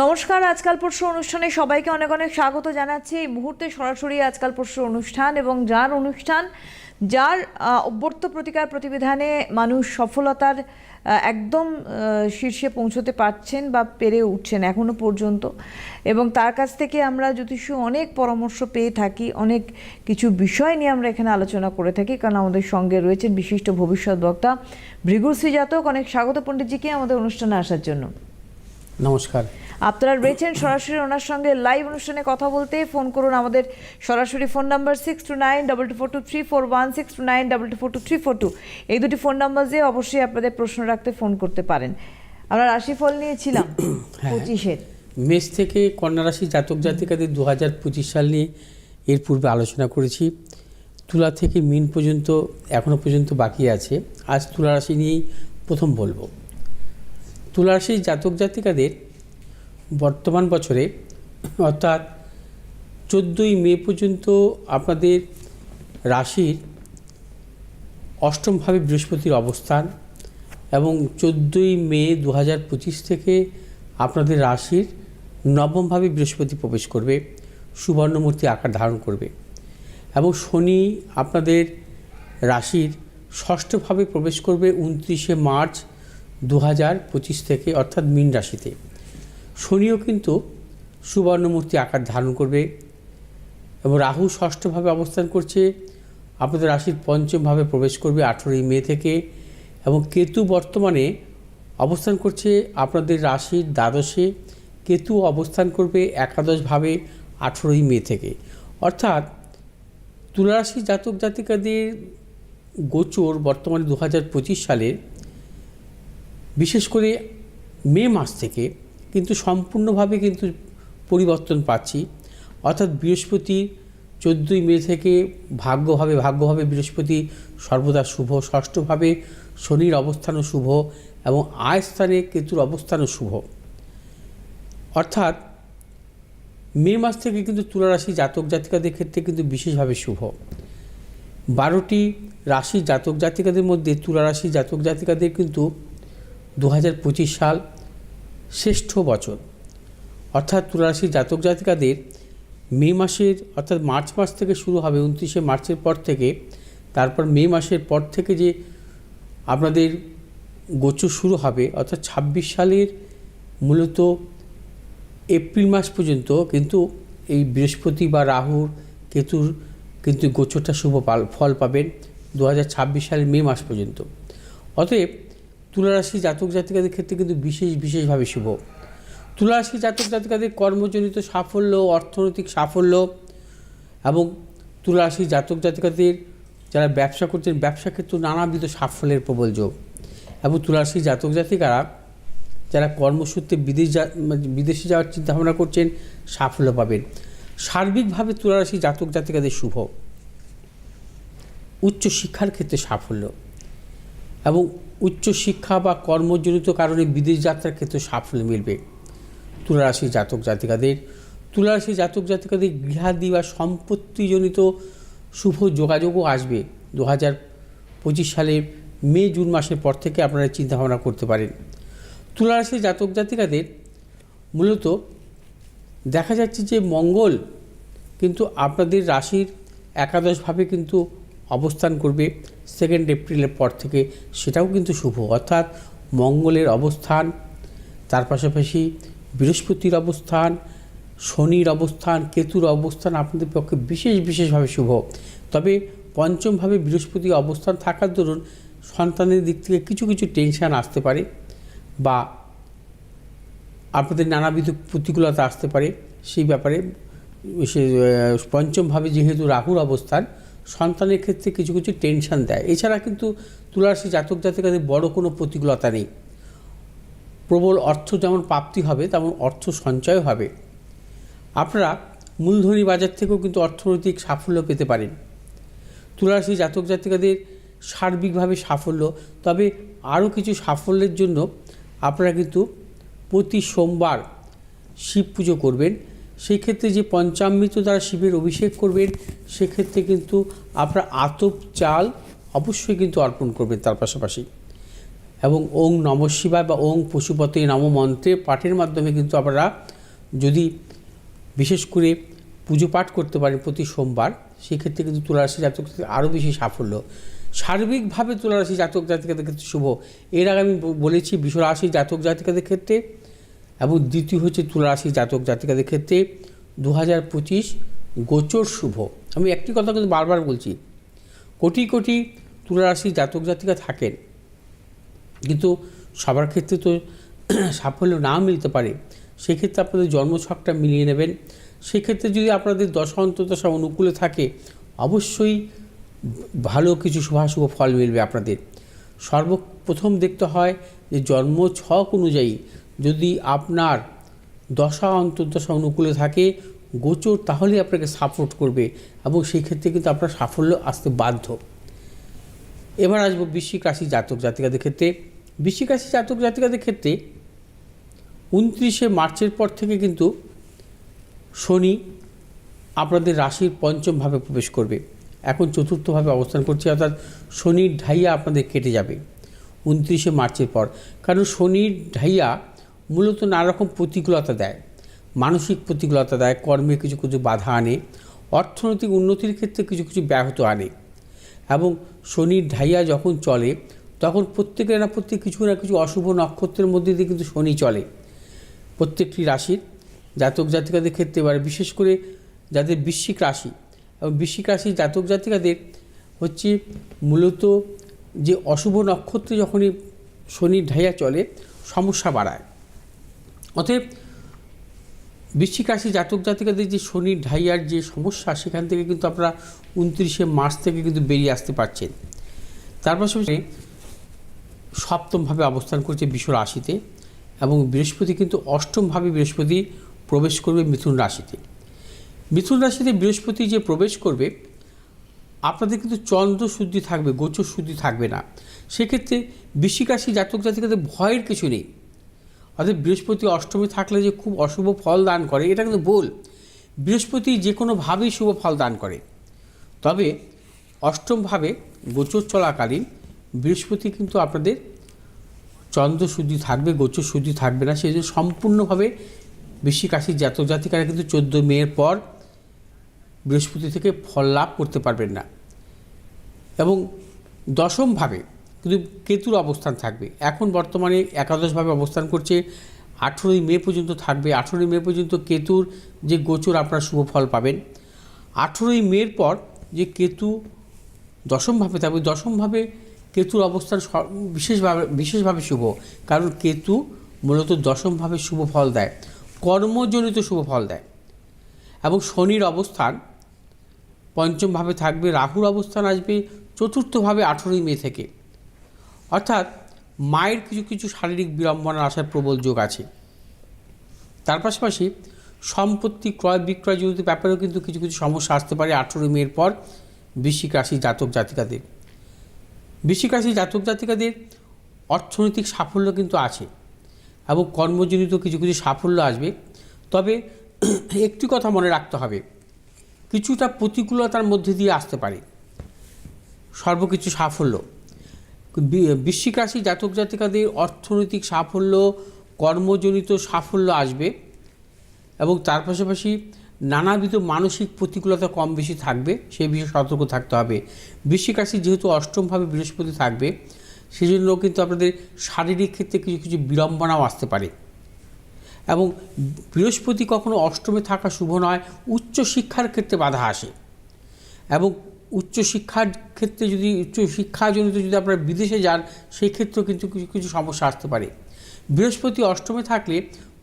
নমস্কার আজকাল পরশু অনুষ্ঠানে সবাইকে অনেক অনেক স্বাগত জানাচ্ছি। এই মুহূর্তে সরাসরি আজকাল পরশু অনুষ্ঠান এবং যার অনুষ্ঠান যার আহ, অভ্যর্থ প্রতিকার প্রতিবিধানে মানুষ সফলতার একদম শীর্ষে পৌঁছতে পারছেন বা পেরে উঠছেন এখনও পর্যন্ত। এবং তার কাছ থেকে আমরা জ্যোতিষ অনেক পরামর্শ পেয়ে থাকি অনেক কিছু বিষয় নিয়ে আমরা এখানে আলোচনা করে থাকি। কারণ আমাদের সঙ্গে রয়েছেন বিশিষ্ট ভবিষ্যৎ বক্তা ভৃগুশ্রী জাতক। অনেক স্বাগত পণ্ডিতজিকে আমাদের অনুষ্ঠানে আসার জন্য। নমস্কার। আপনারা রয়েছেন সরাসরি ওনার সঙ্গে লাইভ অনুষ্ঠানে কথা বলতে। ফোন করুন আমাদের সরাসরি phone number six two nine double two four two three four one six two nine double two four two three four two এই দুটি ফোন নাম্বার দিয়ে অবশ্যই আপনাদের প্রশ্ন রাখতে ফোন করতে পারেন। আমরা রাশিফল নিয়েছিলাম হ্যাঁ। পঁচিশের মেষ থেকে কন্যা রাশি জাতক জাতিকাদের দু হাজার পঁচিশ সাল নিয়ে এর পূর্বে আলোচনা করেছি। তুলা থেকে মিন পর্যন্ত এখনও পর্যন্ত বাকি আছে। আজ তুলা রাশি নিয়েই প্রথম বলব। তুলা রাশির জাতক জাতিকাদের বর্তমান বছরে, অর্থাৎ চোদ্দোই মে পর্যন্ত আপনাদের রাশির অষ্টমভাবে বৃহস্পতির অবস্থান এবং চোদ্দোই মে দু হাজার পঁচিশ থেকে আপনাদের রাশির নবমভাবে বৃহস্পতি প্রবেশ করবে, সুবর্ণমূর্তি আকার ধারণ করবে এবং শনি আপনাদের রাশির ষষ্ঠভাবে প্রবেশ করবে উনত্রিশে মার্চ দু হাজার পঁচিশ থেকে, অর্থাৎ মীন রাশিতে। শনিও কিন্তু সুবর্ণমূর্তি আকার ধারণ করবে এবং রাহু ষষ্ঠভাবে অবস্থান করছে। আপনাদের রাশির পঞ্চমভাবে প্রবেশ করবে আঠেরোই মে থেকে এবং কেতু বর্তমানে অবস্থান করছে আপনাদের রাশির দ্বাদশে। কেতু অবস্থান করবে একাদশভাবে আঠেরোই মে থেকে। অর্থাৎ তুলারাশি জাতক জাতিকাদের গোচর বর্তমানে দু হাজার পঁচিশ সালের, বিশেষ করে মে মাস থেকে কিন্তু সম্পূর্ণভাবে কিন্তু পরিবর্তন পাচ্ছি। অর্থাৎ বৃহস্পতি চোদ্দোই মে থেকে ভাগ্যভাবে ভাগ্যভাবে বৃহস্পতি সর্বদা শুভ, ষষ্ঠভাবে শনির অবস্থানও শুভ এবং আয় স্থানে কেতুর অবস্থানও শুভ। অর্থাৎ মে মাস থেকে কিন্তু তুলারাশি জাতক জাতিকাদের ক্ষেত্রে কিন্তু বিশেষভাবে শুভ। বারোটি রাশি জাতক জাতিকাদের মধ্যে তুলারাশি জাতক জাতিকাদের কিন্তু দু হাজার পঁচিশ সাল শ্রেষ্ঠ বছর অর্থাৎ তুলারাশি জাতক জাতিকাদের মে মাসের, অর্থাৎ মার্চ মাস থেকে শুরু হবে, উনত্রিশে মার্চের পর থেকে, তারপর মে মাসের পর থেকে যে আপনাদের গোচর শুরু হবে, অর্থাৎ ছাব্বিশ সালের মূলত এপ্রিল মাস পর্যন্ত কিন্তু এই বৃহস্পতি বা রাহুর কেতুর কিন্তু গোচরটা শুভ ফল পাবেন দু হাজার ছাব্বিশ সালের মে মাস পর্যন্ত। অতএব তুলারাশি জাতক জাতিকাদের ক্ষেত্রে কিন্তু বিশেষ, বিশেষভাবে শুভ। তুলারাশি জাতক জাতিকাদের কর্মজনিত সাফল্য, অর্থনৈতিক সাফল্য এবং তুলারাশি জাতক জাতিকাদের যারা ব্যবসা করছেন, ব্যবসা ক্ষেত্রে নানাবিধ সাফল্যের প্রবল যোগ। এবং তুলারাশি জাতক জাতিকারা যারা কর্মসূত্রে বিদেশ যা মানে বিদেশে যাওয়ার চিন্তাভাবনা করছেন, সাফল্য পাবেন। সার্বিকভাবে তুলারাশি জাতক জাতিকাদের শুভ। উচ্চ শিক্ষার ক্ষেত্রে সাফল্য। এবং উচ্চ শিক্ষা বা কর্মজনিত কারণে বিদেশ যাত্রার ক্ষেত্রে সাফল্য মিলবে। তুলারাশি জাতক জাতিকাদের, তুলারাশি জাতক জাতিকাদের গৃহাদি বা সম্পত্তিজনিত শুভ যোগাযোগও আসবে। দু হাজার পঁচিশ সালের মে, জুন মাসের পর থেকে আপনারা চিন্তাভাবনা করতে পারেন। তুলারাশি জাতক জাতিকাদের মূলত দেখা যাচ্ছে যে মঙ্গল কিন্তু আপনাদের রাশির একাদশভাবে কিন্তু অবস্থান করবে সেকেন্ড এপ্রিলের পর থেকে, সেটাও কিন্তু শুভ। অর্থাৎ মঙ্গলের অবস্থান, তার পাশাপাশি বৃহস্পতির অবস্থান, শনির অবস্থান, কেতুর অবস্থান আপনাদের পক্ষে বিশেষ বিশেষভাবে শুভ। তবে পঞ্চমভাবে বৃহস্পতি অবস্থান থাকার দরুন সন্তানের দিক থেকে কিছু কিছু টেনশান আসতে পারে বা আপনাদের নানাবিধ প্রতিকূলতা আসতে পারে। সেই ব্যাপারে সে পঞ্চমভাবে যেহেতু রাহুর অবস্থান সন্তানের ক্ষেত্রে কিছু কিছু টেনশন দেয়। এছাড়া কিন্তু তুলারাশি জাতক জাতিকাদের বড় কোনো প্রতিকূলতা নেই। প্রবল অর্থ যেমন প্রাপ্তি হবে, তেমন অর্থ সঞ্চয় হবে। আপনারা মূলধনী বাজার থেকেও কিন্তু অর্থনৈতিক সাফল্য পেতে পারেন। তুলারাশি জাতক জাতিকাদের সার্বিকভাবে সাফল্য, তবে আরও কিছু সাফল্যের জন্য আপনারা কিন্তু প্রতি সোমবার শিব পুজো করবেন। সেই ক্ষেত্রে যে পঞ্চামৃত দ্বারা শিবের অভিষেক করবেন, সেক্ষেত্রে কিন্তু আপনারা আতপ চাল অবশ্যই কিন্তু অর্পণ করবেন তার পাশাপাশি। এবং ওং নম শিবায় বা ওং পশুপতি নম মন্ত্রে পাঠের মাধ্যমে কিন্তু আপনারা যদি বিশেষ করে পুজো পাঠ করতে পারেন প্রতি সোমবার, সেক্ষেত্রে কিন্তু তুলারাশি জাতক আরও বেশি সাফল্য। সার্বিকভাবে তুলারাশি জাতক জাতিকাদের ক্ষেত্রে শুভ। এর আগে আমি বলেছি বিশ্বরাশি জাতক জাতিকাদের ক্ষেত্রে এবং দ্বিতীয় হচ্ছে তুলারাশি জাতক জাতিকাদের ক্ষেত্রে দু হাজার পঁচিশ গোচর শুভ। আমি একটি কথা কিন্তু বারবার বলছি, কোটি কোটি তুলারাশি জাতক জাতিকা থাকেন, কিন্তু সবার ক্ষেত্রে তো সাফল্য না মিলতে পারে, সেক্ষেত্রে আপনাদের জন্মছকটা মিলিয়ে নেবেন। সেক্ষেত্রে যদি আপনাদের দশা অন্তদশা অনুকূলে থাকে, অবশ্যই ভালো কিছু শুভাশুভ ফল মিলবে আপনাদের। সর্বপ্রথম দেখতে হয় যে জন্ম ছক অনুযায়ী যদি আপনার দশা অন্তর্দশা অনুকূলে থাকে, গোচর তাহলে আপনাকে সাপোর্ট করবে এবং সেই ক্ষেত্রে কিন্তু আপনার সাফল্য আসতে বাধ্য। এবার আসব বৃশ্চিক রাশি জাতক জাতিকাদের ক্ষেত্রে। বৃশ্চিক রাশি জাতক জাতিকাদের ক্ষেত্রে উনত্রিশে মার্চের পর থেকে কিন্তু শনি আপনাদের রাশির পঞ্চমভাবে প্রবেশ করবে। এখন চতুর্থভাবে অবস্থান করছে, অর্থাৎ শনির ঢাইয়া আপনাদের কেটে যাবে উনত্রিশে মার্চের পর। কারণ শনির ঢাইয়া মূলত নানা রকম প্রতিকূলতা দেয়। মানসিক প্রতিকূলতা দেয়, কর্মে কিছু কিছু বাধা আনে, অর্থনৈতিক উন্নতির ক্ষেত্রে কিছু কিছু ব্যাহত আনে এবং শনির ঢাইয়া যখন চলে, তখন প্রত্যেকের না প্রত্যেক কিছু না কিছু অশুভ নক্ষত্রের মধ্যে দিয়ে কিন্তু শনি চলে। প্রত্যেকটি রাশির জাতক, জাতিকাদের ক্ষেত্রে এবারে বিশেষ করে যাদের বৃশ্চিক রাশি এবং বৃশ্চিক রাশি জাতক, জাতিকাদের হচ্ছে মূলত যে অশুভ নক্ষত্রে যখনই শনির ঢাইয়া চলে, সমস্যা বাড়ায়। অতএব বৃশ্চিক রাশি জাতক জাতিকাদের যে শনির ঢাইয়ার যে সমস্যা, সেখান থেকে কিন্তু আপনারা উনত্রিশে মার্চ থেকে কিন্তু বেরিয়ে আসতে পারছেন। তার পাশাপাশি সপ্তমভাবে অবস্থান করছে বিশ্ব রাশিতে এবং বৃহস্পতি কিন্তু অষ্টমভাবে বৃহস্পতি প্রবেশ করবে মিথুন রাশিতে। মিথুন রাশিতে বৃহস্পতি যে প্রবেশ করবে, আপনাদের কিন্তু চন্দ্র শুদ্ধি থাকবে, গোচর শুদ্ধি থাকবে না। সেক্ষেত্রে বৃশ্চিক রাশি জাতক জাতিকাদের ভয়ের কিছু নেই। অর্থাৎ বৃহস্পতি অষ্টমী থাকলে যে খুব অশুভ ফল দান করে, এটা কিন্তু ভুল। বৃহস্পতি যে কোনোভাবেই শুভ ফল দান করে। তবে অষ্টমভাবে গোচর চলাকালীন বৃহস্পতি কিন্তু আপনাদের চন্দ্র শুদ্ধি থাকবে, গোচর শুদ্ধি থাকবে না। সেই জন্য সম্পূর্ণভাবে বৃশ্চিক রাশির জাতক জাতিকারা কিন্তু চোদ্দ মেয়ের পর বৃহস্পতি থেকে ফল লাভ করতে পারবেন না। এবং দশমভাবে কিন্তু কেতুর অবস্থান থাকবে। এখন বর্তমানে একাদশভাবে অবস্থান করছে। আঠেরোই মে পর্যন্ত থাকবে। আঠেরোই মে পর্যন্ত কেতুর যে গোচর আপনার শুভ ফল পাবেন। আঠেরোই মের পর যে কেতু দশমভাবে থাকবে দশমভাবে কেতুর অবস্থান বিশেষভাবে বিশেষভাবে শুভ। কারণ কেতু মূলত দশমভাবে শুভ ফল দেয়। কর্মজনিত শুভ ফল দেয়। এবং শনির অবস্থান পঞ্চমভাবে থাকবে। রাহুর অবস্থান আসবে চতুর্থভাবে আঠেরোই মে থেকে। অর্থাৎ মায়ের কিছু কিছু শারীরিক বিড়ম্বনার আসার প্রবল যোগ আছে। তার পাশাপাশি সম্পত্তি ক্রয় বিক্রয় জনিত ব্যাপারেও কিন্তু কিছু কিছু সমস্যা আসতে পারে আঠেরো মের পর বৃশ্চিক রাশি জাতক জাতিকাদের। বৃশ্চিক রাশি জাতক জাতিকাদের অর্থনৈতিক সাফল্য কিন্তু আছে এবং কর্মজনিত কিছু কিছু সাফল্য আসবে। তবে একটি কথা মনে রাখতে হবে, কিছুটা প্রতিকূলতার মধ্যে দিয়ে আসতে পারে। সর্বকিছু সাফল্য। বৃশ্চিক রাশি জাতক জাতিকাদের অর্থনৈতিক সাফল্য, কর্মজনিত সাফল্য আসবে এবং তার পাশাপাশি নানাবিধ মানসিক প্রতিকূলতা কম বেশি থাকবে সেই বিষয়ে সতর্ক থাকতে হবে। বৃশ্চিক রাশি যেহেতু অষ্টমভাবে বৃহস্পতি থাকবে, সেজন্য কিন্তু আপনাদের শারীরিক ক্ষেত্রে কিছু কিছু বিড়ম্বনাও আসতে পারে। এবং বৃহস্পতি কখনো অষ্টমে থাকা শুভ নয় উচ্চ শিক্ষার ক্ষেত্রে বাধা আসে। এবং উচ্চশিক্ষার ক্ষেত্রে যদি উচ্চশিক্ষাজনিত যদি আপনারা বিদেশে যান সেই ক্ষেত্রেও কিন্তু কিছু কিছু সমস্যা আসতে পারে। বৃহস্পতি অষ্টমে থাকলে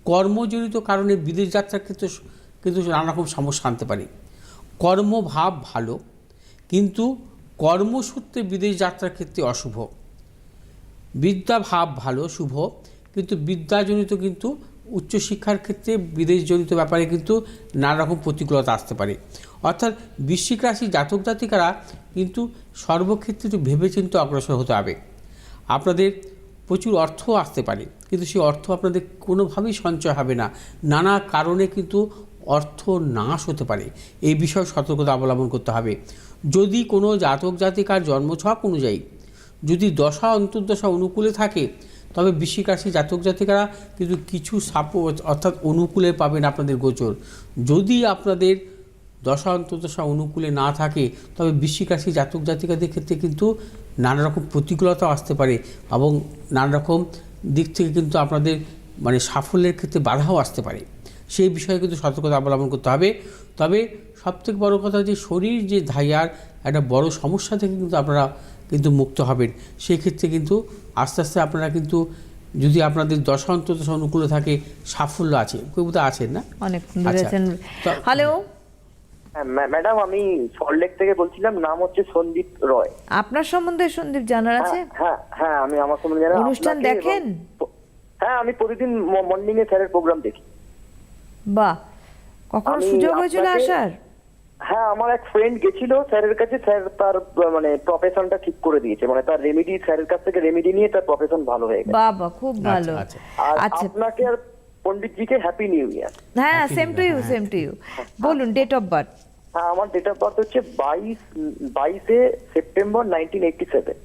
কর্মজনিত কারণে বিদেশ যাত্রার ক্ষেত্রে কিন্তু নানারকম সমস্যা আনতে পারে। কর্মভাব ভালো, কিন্তু কর্মসূত্রে বিদেশ যাত্রার ক্ষেত্রে অশুভ। বিদ্যা ভাব ভালো, শুভ, কিন্তু বিদ্যাজনিত কিন্তু উচ্চশিক্ষার ক্ষেত্রে বিদেশজনিত ব্যাপারে কিন্তু নানা রকম প্রতিকূলতা আসতে পারে। অর্থাৎ বৃশ্চিক রাশি জাতক জাতিকারা কিন্তু সর্বক্ষেত্রে একটু ভেবেচিন্তে অগ্রসর হতে হবে। আপনাদের প্রচুর অর্থ আসতে পারে, কিন্তু সেই অর্থ আপনাদের কোনোভাবেই সঞ্চয় হবে না। নানা কারণে কিন্তু অর্থ নাশ হতে পারে। এই বিষয়ে সতর্কতা অবলম্বন করতে হবে। যদি কোনো জাতক জাতিকার জন্মছক অনুযায়ী যদি দশা অন্তর্দশা অনুকূলে থাকে, তবে বৃশ্চিক রাশি জাতক জাতিকারা কিন্তু কিছু সাপ অর্থাৎ অনুকূলে পাবেন আপনাদের গোচর। যদি আপনাদের দশা অন্তর্দশা অনুকূলে না থাকে তবে বৃশ্চিক রাশি জাতক জাতিকাদের ক্ষেত্রে কিন্তু নানা রকম প্রতিকূলতাও আসতে পারে এবং নানা রকম দিক থেকে কিন্তু আপনাদের মানে সাফল্যের ক্ষেত্রে বাধাও আসতে পারে। সেই বিষয়ে কিন্তু সতর্কতা অবলম্বন করতে হবে। তবে সবথেকে বড় কথা যে শরীর যে ধাইয়ার একটা বড় সমস্যা থেকে কিন্তু আপনারা কিন্তু মুক্ত হবেন। সেই ক্ষেত্রে কিন্তু আস্তে আস্তে আপনারা কিন্তু যদি আপনাদের দশা অন্তর্দশা অনুকূলে থাকে সাফল্য আছে কেউ তো আছেন না? অনেক আচ্ছা। হ্যালো? হ্যাঁ, ম্যাডাম আমি সল্টলেক থেকে বলছিলাম নাম হচ্ছে সন্দীপ রয়। আপনার সম্বন্ধে সন্দীপ জানার আছে? হ্যাঁ, হ্যাঁ হ্যাঁ আমি আমার সম্বন্ধে জানি। অনুষ্ঠান দেখেন? হ্যাঁ আমি প্রতিদিন মর্নিং এ স্যারের প্রোগ্রাম দেখি। বাহ কখনো সুযোগ হয়েছিল আসার? হ্যাঁ আমার এক ফ্রেন্ড গেছিল স্যারের কাছে স্যার তার মানে প্রফেশনটা ঠিক করে দিয়েছে। মানে তার রেমেডি স্যারের কাছ থেকে রেমেডি নিয়ে তার প্রফেশন ভালো হয়ে গেছে। বাবা খুব ভালো। আচ্ছা। আর আচ্ছা। আপনাকে আর পণ্ডিতজিকে হ্যাপি নিউ ইয়ার হ্যাঁ সেম টু ইউ হ্যাঁ। সেম টু ইউ বলুন ডেট অফ বার্থ হ্যাঁ আমার ডেট অফ বার্থ হচ্ছে বাইশ বাইশে সেপ্টেম্বর নাইনটিন এইটটি সেভেন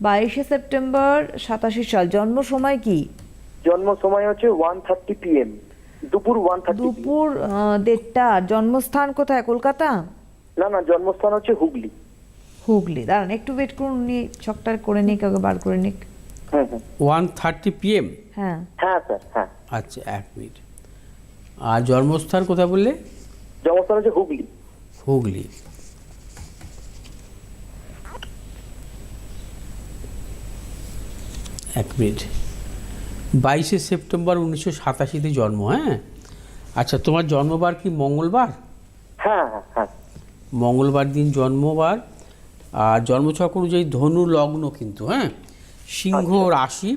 বাইশে সেপ্টেম্বর সাতাশি সাল জন্ম সময় কি? জন্ম সময় হচ্ছে ওয়ান থার্টি পিএম দুপুর ওয়ান থার্টি দুপুর দেড়টা জন্মস্থান কোথায় কলকাতা? না না জন্মস্থান হচ্ছে হুগলি। হুগলি দাঁড়ান একটু ওয়েট করুন উনি ছকটা করে নিক আগে বার করে নিক। ওয়ান থার্টি পিএম হ্যাঁ। হ্যাঁ স্যার হ্যাঁ। আচ্ছা এক মিনিট। আর জন্মস্থান কোথায় বললে? জন্মস্থান হচ্ছে হুগলি। হুগলি। এক মিনিট। বাইশে সেপ্টেম্বর উনিশশো সাতাশিতে জন্ম হ্যাঁ? আচ্ছা তোমার জন্মবার কি মঙ্গলবার? হ্যাঁ হ্যাঁ হ্যাঁ। মঙ্গলবার দিন জন্মবার আর জন্মছক অনুযায়ী ধনু লগ্ন কিন্তু হ্যাঁ? সিংহ রাশি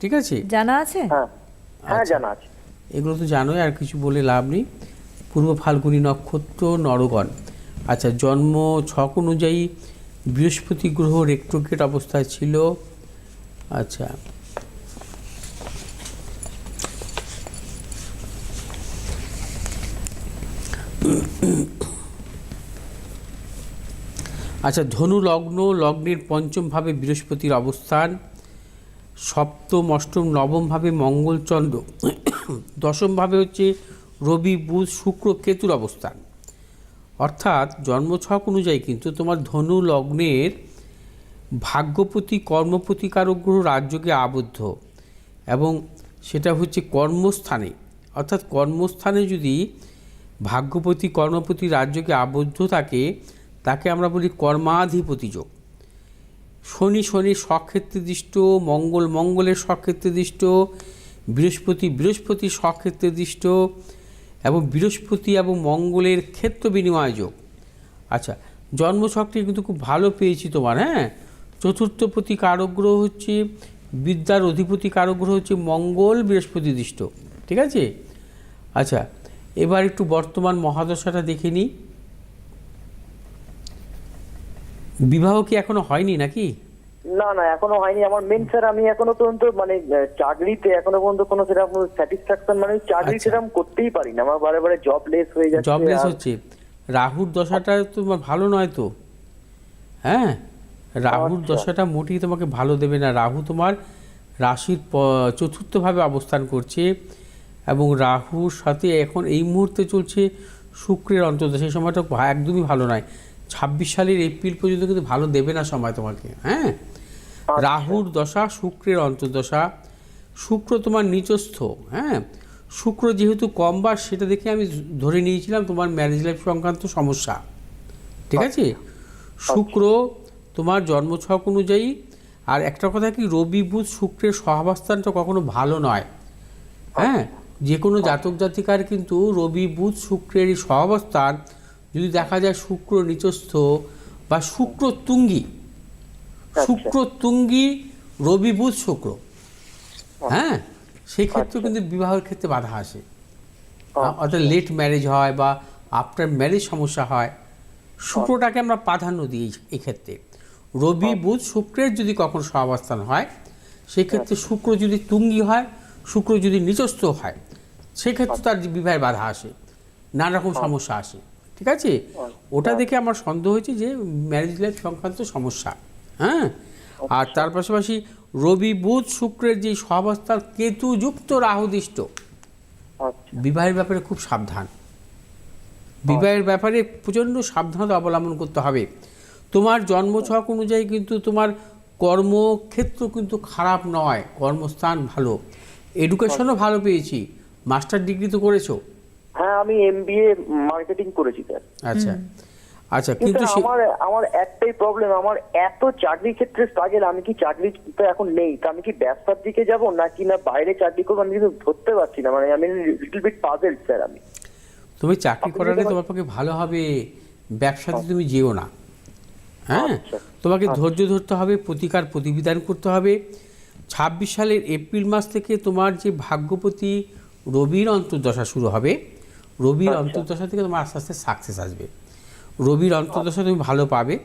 ঠিক আছে? জানা আছে? হ্যাঁ হ্যাঁ আচ্ছা। জানা আছে। এগুলো তো জানোই আর কিছু বলে লাভ নেই। পূর্ব ফাল্গুনী নক্ষত্র নরগণ। আচ্ছা জন্ম ছক অনুযায়ী বৃহস্পতি গ্রহ রেক্টোগেট অবস্থায় ছিল। আচ্ছা। আচ্ছা ধনু লগ্ন লগ্নের পঞ্চম ভাবে বৃহস্পতির অবস্থান। সপ্তম, অষ্টম, নবম ভাবে মঙ্গলচন্দ্র দশম ভাবে হচ্ছে রবি, বুধ, শুক্র, কেতুর অবস্থান। অর্থাৎ জন্মছক অনুযায়ী কিন্তু তোমার ধনু লগ্নের ভাগ্যপতি কর্মপতি কারক গ্রহ রাজযোগে আবদ্ধ এবং সেটা হচ্ছে কর্মস্থানে। অর্থাৎ কর্মস্থানে যদি ভাগ্যপতি, কর্মপতি রাজ্যকে আবদ্ধ থাকে, তাকে আমরা বলি কর্মাধিপতি যোগ। শনি শনি স্বক্ষেত্রে দৃষ্ট মঙ্গল, মঙ্গলের স্বক্ষেত্রে দৃষ্ট বৃহস্পতি বৃহস্পতি স্বক্ষেত্রে দৃষ্ট এবং বৃহস্পতি এবং মঙ্গলের ক্ষেত্র বিনিময় যোগ। আচ্ছা জন্মছকটি কিন্তু খুব ভালো পেয়েছি তোমার হ্যাঁ? চতুর্থপতি কারগ্রহ হচ্ছে, বিদ্যার অধিপতি কারগ্রহ হচ্ছে মঙ্গল বৃহস্পতি দৃষ্ট, ঠিক আছে? আচ্ছা এবার একটু বর্তমান মহাদশাটা দেখে নিই। বিবাহ কি এখনও হয়নি নাকি? না না এখনও হয়নি। আমার মেন স্যার আমি এখনও পর্যন্ত মানে চাকরিতে এখনও পর্যন্ত কোনো সেরকম স্যাটিসফ্যাকশন মানে চাকরি আচ্ছা। সেরকম করতেই পারি না আমার বারে বারে জব লেস হয়ে যাচ্ছে জবলেস হচ্ছে। রাহুর দশাটা তোমার ভালো নয় তো? হ্যাঁ? রাহুর আচ্ছা। দশাটা মোটেই তোমাকে ভালো দেবে না। রাহু তোমার রাশির চতুর্থভাবে অবস্থান করছে এবং রাহুর সাথে এখন এই মুহূর্তে চলছে শুক্রের অন্তর্দশা। সেই সময়টা একদমই ভালো নয়। ছাব্বিশ সালের এপ্রিল পর্যন্ত কিন্তু ভালো দেবে না সময় তোমাকে। হ্যাঁ? রাহুর দশা শুক্রের অন্তর্দশা শুক্র তোমার নিচস্থ হ্যাঁ? শুক্র যেহেতু কম বার সেটা দেখে আমি ধরে নিয়েছিলাম তোমার ম্যারেজ লাইফ সংক্রান্ত সমস্যা ঠিক আছে? শুক্র তোমার জন্মছক অনুযায়ী আর একটা কথা কি রবি বুধ শুক্রের সহাবস্থানটা কখনো ভালো নয় হ্যাঁ? যে কোনো জাতক জাতিকার কিন্তু রবি বুধ শুক্রের এই সহাবস্থান যদি দেখা যায় শুক্র নিচস্থ বা শুক্র তুঙ্গি শুক্র তুঙ্গি রবি বুধ শুক্র। হ্যাঁ? সেই ক্ষেত্রে কিন্তু বিবাহের ক্ষেত্রে বাধা আসে। অর্থাৎ লেট ম্যারেজ হয় বা আফটার ম্যারেজ সমস্যা হয়। শুক্রটাকে আমরা প্রাধান্য দিই এই ক্ষেত্রে রবি বুধ শুক্রের যদি কখন সহাবস্থান হয় সেক্ষেত্রে শুক্র যদি তুঙ্গি হয় শুক্র যদি নিচস্থ হয় সেক্ষেত্রে তার বিবাহের বাধা আসে। নানা রকম সমস্যা আসে। ঠিক আছে? ওটা দেখে আমার সন্দেহ হয়েছে যে ম্যারেজ লাইফ সংক্রান্ত সমস্যা। হ্যাঁ? আর তার পাশাপাশি রবি বুধ শুক্রের যে সহাবস্থার কেতুযুক্ত রাহুদিষ্ট আচ্ছা। বিবাহের ব্যাপারে খুব সাবধান। বিবাহের ব্যাপারে প্রচণ্ড সাবধানতা অবলম্বন করতে হবে। তোমার জন্মছক অনুযায়ী কিন্তু তোমার কর্মক্ষেত্র কিন্তু খারাপ নয় কর্মস্থান ভালো। এডুকেশনও ভালো পেয়েছি। মাস্টার ডিগ্রি তো করেছ। হ্যাঁ আমি এমবিএ মার্কেটিং করেছি স্যার আচ্ছা। আচ্ছা কিন্তু আমার আমার একটাই প্রবলেম আমার এত চাকরির ক্ষেত্রে স্ট্রাগল আমি কি চাকরি তো এখন নেই তা আমি কি ব্যবসার দিকে যাব নাকি না বাইরে চাকরি করব আমি কিন্তু ধরতে পারছি না মানে আমি লিটল বিট পাজেল স্যার আমি। তুমি চাকরি করালে তোমার পক্ষে ভালো হবে ব্যবসাতে তুমি যেও না। হ্যাঁ? আচ্ছা, তোমাকে ধৈর্য ধরতে হবে প্রতিকার প্রতিবিধান করতে হবে। ছাব্বিশ সালের এপ্রিল মাস থেকে তোমার যে ভাগ্যপতি রবির অন্তর্দশা শুরু হবে রবির আচ্ছা। অন্তর্দশা থেকে তোমার আস্তে আস্তে সাকসেস আসবে। রবির অন্তর্দশা তুমি ভালো পাবে।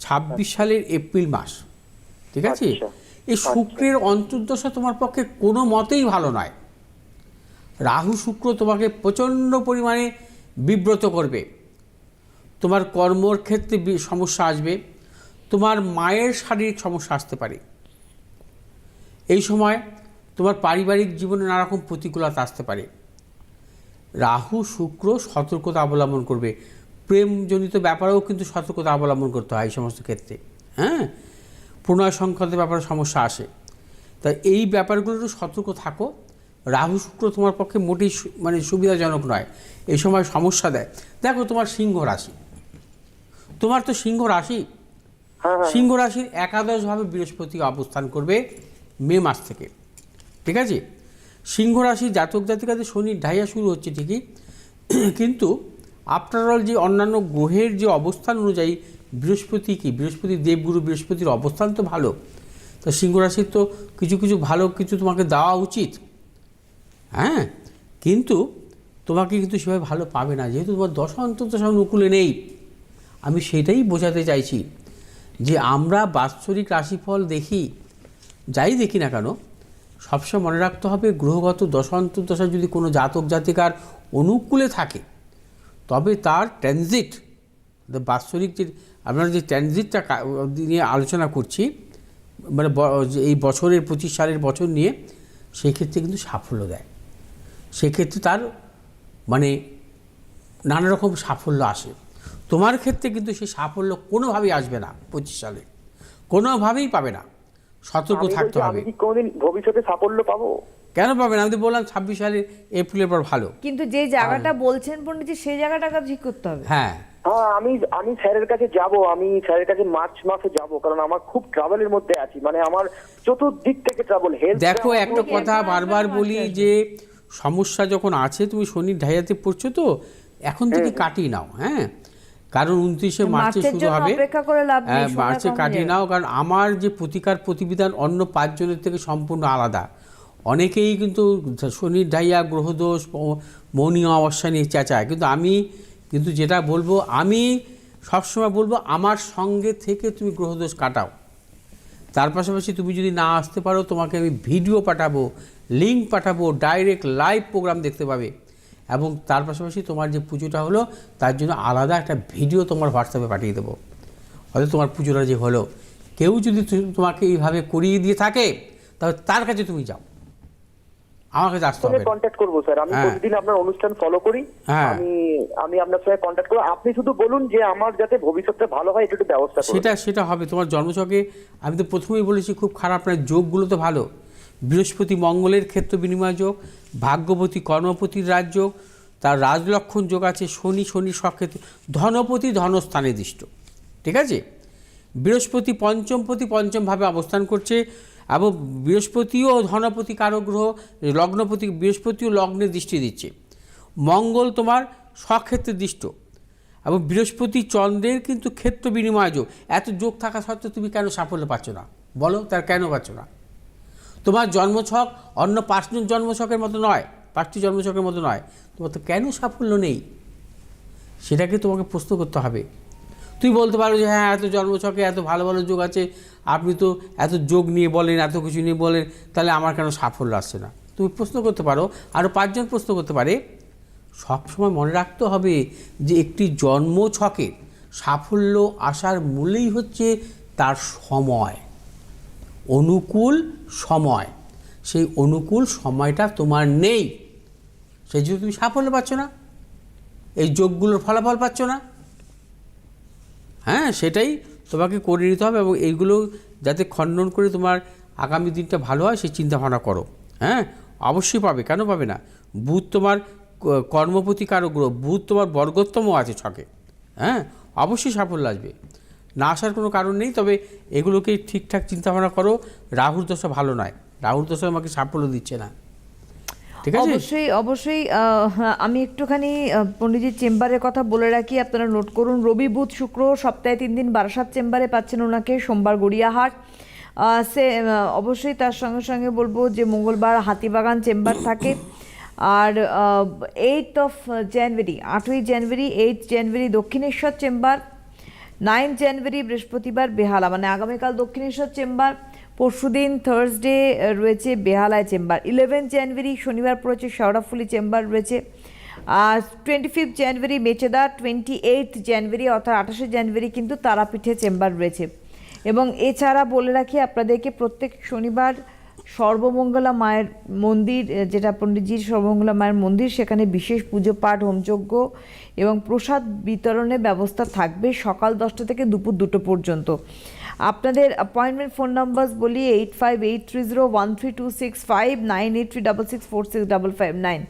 ছাব্বিশ সালের এপ্রিল মাস। ঠিক আছে? আচ্ছা, এই শুক্রের অন্তর্দশা তোমার পক্ষে কোনো মতেই ভালো নয়। রাহু শুক্র তোমাকে প্রচণ্ড পরিমাণে বিব্রত করবে। তোমার কর্মর ক্ষেত্রে সমস্যা আসবে। তোমার মায়ের শারীরিক সমস্যা আসতে পারে। এই সময় তোমার পারিবারিক জীবনে নানারকম প্রতিকূলতা আসতে পারে। রাহু শুক্র সতর্কতা অবলম্বন করবে। প্রেমজনিত ব্যাপারেও কিন্তু সতর্কতা অবলম্বন করতে হয় এই সমস্ত ক্ষেত্রে হ্যাঁ? প্রণয় সংক্রান্ত ব্যাপারে সমস্যা আসে। তাই এই ব্যাপারগুলোরও সতর্ক থাকো। রাহু শুক্র তোমার পক্ষে মোটেই মানে সুবিধাজনক নয়। এই সময় সমস্যা দেয়। দেখো তোমার সিংহ রাশি। তোমার তো সিংহ রাশি। হ্যাঁ হ্যাঁ। সিংহ রাশির একাদশভাবে বৃহস্পতি অবস্থান করবে মে মাস থেকে। ঠিক আছে? সিংহ রাশি জাতক জাতিকাদের শনির ঢাইয়া শুরু হচ্ছে ঠিকই। কিন্তু আফটার অল যে অন্যান্য গ্রহের যে অবস্থান অনুযায়ী বৃহস্পতি কি? বৃহস্পতি দেবগুরু বৃহস্পতির অবস্থান তো ভালো। তো সিংহ রাশির তো কিছু কিছু ভালো কিছু তোমাকে দেওয়া উচিত। হ্যাঁ? কিন্তু তোমাকে কিন্তু সেভাবে ভালো পাবে না। যেহেতু তোমার দশা অন্তর্দশা অনুকূলে নেই। আমি সেটাই বোঝাতে চাইছি যে আমরা বাৎসরিক রাশিফল দেখি, যাই দেখি না কেন, সবসময় মনে রাখতে হবে গ্রহগত দশা অন্তর্দশা যদি কোনো জাতক জাতিকার অনুকূলে থাকে তবে তার ট্রানজিট বাৎসরিক যে আমরা যে ট্রানজিটটা নিয়ে আলোচনা করছি মানে এই বছরের পঁচিশ সালের বছর নিয়ে সেক্ষেত্রে কিন্তু সাফল্য দেয়। সেক্ষেত্রে তার মানে নানা রকম সাফল্য আসে। তোমার ক্ষেত্রে কিন্তু সেই সাফল্য কোনোভাবেই আসবে না পঁচিশ সালে। কোনোভাবেই পাবে না। সতর্ক থাকতে হবে। কোনোদিন ভবিষ্যতে সাফল্য পাবো? কেন পাবেন? আমি তো বললাম ছাব্বিশ সালের এপ্রিলের পর ভালো। কিন্তু যে জায়গাটা বলছেন পণ্ডিতজি সেই জায়গাটাকে ঠিক করতে হবে। হ্যাঁ। হ্যাঁ আমি আমি স্যারের কাছে যাব আমি স্যারের কাছে মার্চ মাসে যাব কারণ আমার খুব ট্রাভেলের মধ্যে আছি। মানে আমার চতুর্দিক থেকে ট্রাভেল হেলথ দেখো একটা কথা বারবার বলি যে সমস্যা যখন আছে তুমি শনির ঢাইয়াতে পড়ছো তো এখন থেকে কাটিয়ে নাও হ্যাঁ। কারণ উনত্রিশে মার্চে শুরু হবে। অপেক্ষা করে লাভ নেই, হ্যাঁ, সময় মার্চে কাটিয়ে নাও কারণ আমার যে প্রতিকার প্রতিবিধান অন্য পাঁচজনের থেকে সম্পূর্ণ আলাদা। অনেকেই কিন্তু শনির ঢাইয়া গ্রহদোষ মৌনী অমাবস্যা নিয়ে চেঁচায়। কিন্তু আমি কিন্তু যেটা বলব, আমি সবসময় বলব, আমার সঙ্গে থেকে তুমি গ্রহদোষ কাটাও। তার পাশাপাশি তুমি যদি না আসতে পারো, তোমাকে আমি ভিডিও পাঠাবো লিঙ্ক পাঠাবো, ডাইরেক্ট লাইভ প্রোগ্রাম দেখতে পাবে। এবং তার পাশাপাশি তোমার যে পুজোটা হলো, তার জন্য আলাদা একটা ভিডিও তোমার হোয়াটসঅ্যাপে পাঠিয়ে দেবো। হয়তো তোমার পুজোটা যে হলো। কেউ যদি তোমাকে এইভাবে করিয়ে দিয়ে থাকে, তাহলে তার কাছে তুমি যাও। আমার কাছে আসতে হবে। না। কন্ট্যাক্ট করব স্যার আমি হ্যাঁ। প্রতিদিন আপনার অনুষ্ঠান ফলো করি। হ্যাঁ। আমি আমি আপনার সঙ্গে কন্ট্যাক্ট করব। আপনি শুধু বলুন যে আমার যাতে ভবিষ্যতে ভালো হয় একটু ব্যবস্থা করুন। সেটা সেটা হবে। তোমার জন্মছকে আমি তো প্রথমেই বলেছি খুব খারাপ নয় যোগগুলো তো ভালো। বৃহস্পতি মঙ্গলের ক্ষেত্র বিনিময় যোগ ভাগ্যবতী কর্ণপতির রাজযোগ তার রাজলক্ষণ যোগ আছে শনি শনি সক্ষেত্রে ধনপতি ধনস্থানে দৃষ্ট। ঠিক আছে? বৃহস্পতি পঞ্চমপতি পঞ্চমভাবে অবস্থান করছে এবং বৃহস্পতিও ধনপতি গ্রহ লগ্নপতি বৃহস্পতিও লগ্নে দৃষ্টি দিচ্ছে। মঙ্গল তোমার স্বক্ষেত্রে দৃষ্ট। এবং বৃহস্পতি চন্দ্রের কিন্তু ক্ষেত্র বিনিময় যোগ। এত যোগ থাকা সত্ত্বেও তুমি কেন সাফল্য পাচ্ছ না? বলো, তার কেন পাচ্ছ না? তোমার জন্মছক অন্য পাঁচজন জন্মছকের মতো নয়, পাঁচটি জন্মছকের মতো নয়। তোমার তো কেন সাফল্য নেই? সেটাকে তোমাকে প্রশ্ন করতে হবে। তুই বলতে পারো যে হ্যাঁ এত জন্মছকে এত ভালো ভালো যোগ আছে, আপনি তো এত যোগ নিয়ে বলেন, এত কিছু নিয়ে বলেন, তাহলে আমার কেন সাফল্য আসছে না? তুমি প্রশ্ন করতে পারো আরও পাঁচজন প্রশ্ন করতে পারে। সবসময় মনে রাখতে হবে যে, একটি জন্মছকে সাফল্য আসার মূলেই হচ্ছে তার সময়। অনুকূল সময়। সেই অনুকূল সময়টা তোমার নেই। সেই জন্য তুমি সাফল্য পাচ্ছ না। এই যোগগুলোর ফলাফল পাচ্ছ না। হ্যাঁ সেটাই তোমাকে করে নিতে হবে এবং এইগুলো যাতে খণ্ডন করে তোমার আগামী দিনটা ভালো হয়, সেই চিন্তা ভাবনা করো। হ্যাঁ অবশ্যই পাবে, কেন পাবে না? বুধ তোমার কর্মপতি কারও গ্রহ বুধ তোমার বর্গোত্তম আছে ছকে। হ্যাঁ অবশ্যই সাফল্য আসবে। না আসার কোনো কারণ নেই, তবে এগুলোকে ঠিকঠাক চিন্তাভাবনা করো। রাহুর দশা ভালো নয়। রাহুর দশা আমাকে সাফল্য দিচ্ছে না। ঠিক আছে? অবশ্যই অবশ্যই আমি একটুখানি পণ্ডিতজির চেম্বারের কথা বলে রাখি, আপনারা নোট করুন। রবি, বুধ, শুক্র, সপ্তাহে তিন দিন বারাসাত চেম্বারে পাচ্ছেন ওনাকে, সোমবার গড়িয়াহাট। সে অবশ্যই তার সঙ্গে সঙ্গে বলব যে মঙ্গলবার হাতিবাগান চেম্বার থাকে। আর এইট অফ জানুয়ারি আটই জানুয়ারি eight January Dakshineswar chamber nine January বৃহস্পতিবার বেহালা মানে আগামীকাল দক্ষিণেশ্বর চেম্বার। পরশুদিন থার্সডে রয়েছে বেহালায় চেম্বার। ইলেভেন জানুয়ারি শনিবার পড়েছে, শেওড়াফুলি চেম্বার রয়েছে। আর twenty fifth January Mecheda twenty eight January অর্থাৎ আঠাশে জানুয়ারি কিন্তু তারাপীঠে চেম্বার রয়েছে। এবং এছাড়া বলে রাখি আপনাদেরকে, প্রত্যেক শনিবার সর্বমঙ্গলা মায়ের মন্দির যেটা পণ্ডিতজির সর্বমঙ্গলা মায়ের মন্দির, সেখানে বিশেষ পুজো পাঠ, হোমযজ্ঞ এবং প্রসাদ বিতরণের ব্যবস্থা থাকবে সকাল দশটা থেকে দুপুর দুটো পর্যন্ত। আপনাদের অ্যাপয়েন্টমেন্ট ফোন নাম্বার বলি eight five eight three zero one three two six five nine eight three double six four six double five nine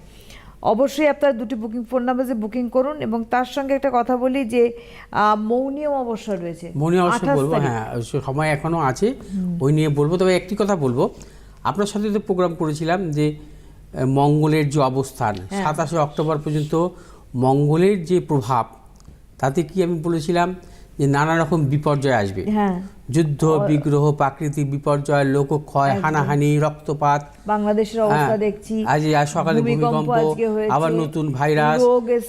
অবশ্যই আপনারা দুটি বুকিং ফোন নাম্বারে বুকিং করুন এবং তার সঙ্গে একটা কথা বলি যে আহ, অবসর রয়েছে। মনে অবশ্যই 28 বলব হ্যাঁ সময় এখনও আছে ওই নিয়ে বলব। তবে একটি কথা বলব আপনার সাথে তো প্রোগ্রাম করেছিলাম যে মঙ্গলের যে অবস্থান হ্যাঁ। সাতাশে অক্টোবর পর্যন্ত মঙ্গলের যে প্রভাব তাতে কি আমি বলেছিলাম যে নানা রকম বিপর্যয় আসবে। হ্যাঁ। যুদ্ধ বিগ্রহ প্রাকৃতিক বিপর্যয় লোকক্ষয় হানাহানি রক্তপাত। বাংলাদেশের অবস্থা হ্যাঁ, দেখছি। আজ আজ সকালে ভূমিকম্প আবার নতুন ভাইরাস।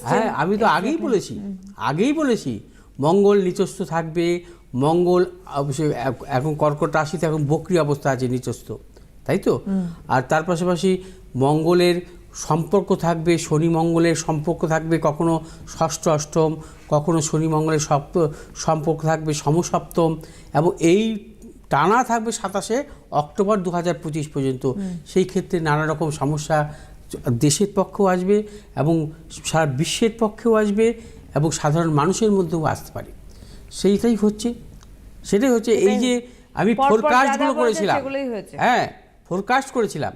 হ্যাঁ আমি তো আগেই বলেছি। আগেই বলেছি মঙ্গল নিচস্থ থাকবে। মঙ্গল অবশ্যই এখন কর্কট রাশিতে এখন বক্রি অবস্থা আছে নিচস্থ। তাই তো? আর তার পাশাপাশি মঙ্গলের সম্পর্ক থাকবে শনি মঙ্গলের সম্পর্ক থাকবে কখনো ষষ্ঠ অষ্টম কখনো শনি মঙ্গলের সপ্ত সম্পর্ক থাকবে সমসপ্তম এবং এই টানা থাকবে সাতাশে অক্টোবর দু হাজার পঁচিশ পর্যন্ত। সেই ক্ষেত্রে নানা রকম সমস্যা দেশের পক্ষেও আসবে এবং সারা বিশ্বের পক্ষেও আসবে এবং সাধারণ মানুষের মধ্যেও আসতে পারে। সেইটাই হচ্ছে সেটাই হচ্ছে। এই যে আমি ফোরকাস্টগুলো করেছিলাম। হ্যাঁ ফোরকাস্ট করেছিলাম।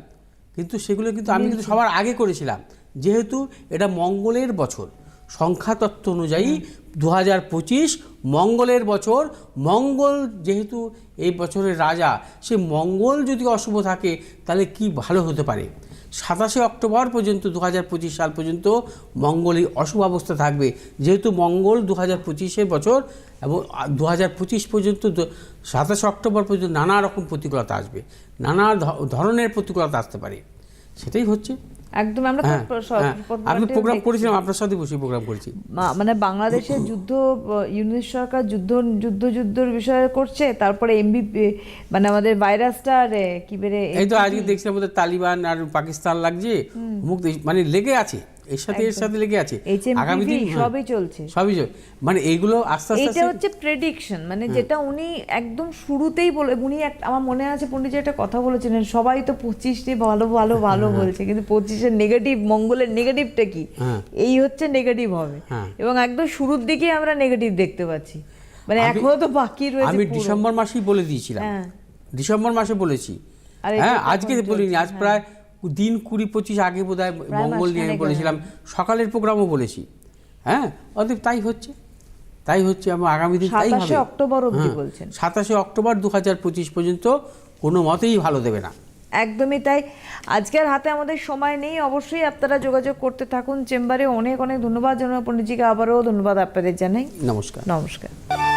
কিন্তু সেগুলো কিন্তু আমি কিন্তু সবার আগে করেছিলাম। যেহেতু এটা মঙ্গলের বছর সংখ্যা তত্ত্ব অনুযায়ী দু হাজার পঁচিশ মঙ্গলের বছর মঙ্গল যেহেতু এই বছরের রাজা সে মঙ্গল যদি অশুভ থাকে তাহলে কি ভালো হতে পারে? সাতাশে অক্টোবর পর্যন্ত দু হাজার পঁচিশ সাল পর্যন্ত মঙ্গলই অশুভ অবস্থা থাকবে। যেহেতু মঙ্গল দু হাজার পঁচিশে বছর এবং দু হাজার পঁচিশ পর্যন্ত সাতাশে অক্টোবর পর্যন্ত নানা রকম প্রতিকূলতা আসবে। নানা ধরনের প্রতিকূলতা আসতে পারে। সেটাই হচ্ছে। একদম আমরা হ্যাঁ হ্যাঁ। আমি প্রোগ্রাম করেছিলাম আপনার সাথে বসে প্রোগ্রাম করেছি। মানে বাংলাদেশের যুদ্ধ ইউনিট সরকার যুদ্ধ যুদ্ধ যুদ্ধের বিষয়ে করছে তারপরে এমবি মানে আমাদের ভাইরাসটা আর কি বেড়ে এই তো আজকে দেখছি আমাদের তালিবান আর পাকিস্তান লাগছে। মুখ মানে লেগে আছে। এর সাথে এর সাথে লেগে আছে। আগামী দিন হ্যাঁ, সবই চলছে। সবই চল- মানে এইগুলো আস্তে আস্তে আস্তে হচ্ছে প্রেডিকশন মানে যেটা উনি একদম শুরুতেই বলে উনি আমার মনে আছে পণ্ডিত একটা কথা বলেছিলেন সবাই তো পঁচিশটি ভালো ভালো ভালো বলছে কিন্তু পঁচিশের নেগেটিভ মঙ্গলের নেগেটিভটা কি? হ্যাঁ। এই হচ্ছে নেগেটিভ হবে। হ্যাঁ। এবং একদম শুরুর দিকে আমরা নেগেটিভ দেখতে পাচ্ছি। মানে এখনও তো বাকি রয়েছে আমি ডিসেম্বর মাসেই বলে দিয়েছিলাম। হ্যাঁ। ডিসেম্বর মাসে বলেছি। আর হ্যাঁ আজকে চলছে, বলিনি আজ প্রায় দিন কুড়ি পঁচিশ আগে বোধ হয় মঙ্গল নিয়ে আমি বলেছিলাম সকালের প্রোগ্রামও বলেছি। হ্যাঁ? অতএব তাই হচ্ছে। তাই হচ্ছে আমার আগামী দিন তাই হবে। অক্টোবর অবধি হ্যাঁ, বলছেন। সাতাশে অক্টোবর দু হাজার পঁচিশ পর্যন্ত কোনো মতেই ভালো দেবে না। একদমই তাই। আজকের হাতে আমাদের সময় নেই। অবশ্যই আপনারা যোগাযোগ করতে থাকুন। চেম্বারে অনেক অনেক ধন্যবাদ। জানাই পণ্ডিতজিকে আবারও ধন্যবাদ আপনাদের জানাই। নমস্কার। নমস্কার।